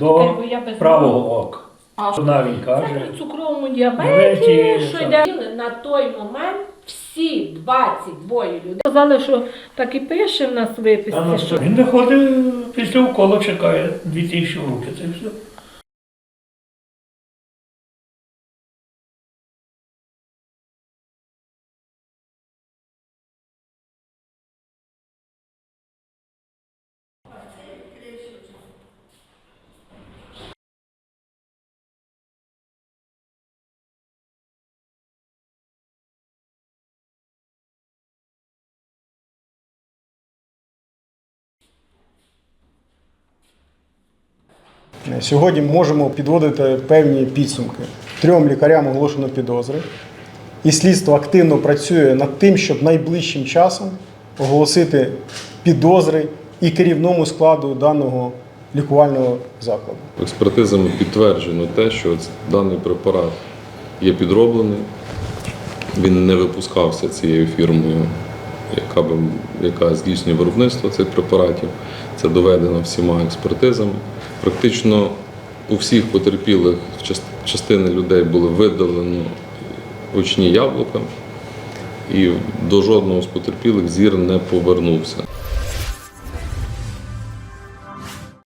до Бо я без правого ока. А навіть він Це каже, при цукровому Діабеті, діабеті, що так. йде на той момент всі 22 людей сказали, що так і пише в нас та виписці, на що він виходить після уколу, чекає 2000 років. Це все. Сьогодні можемо підводити певні підсумки. Трьом лікарям оголошено підозри, і слідство активно працює над тим, щоб найближчим часом оголосити підозри і керівному складу даного лікувального закладу. Експертизами підтверджено те, що даний препарат є підроблений, він не випускався цією фірмою, яка, би, яка здійснює виробництво цих препаратів. Це доведено всіма експертизами. Практично у всіх потерпілих частини людей було видалені очні яблука, і до жодного з потерпілих зір не повернувся.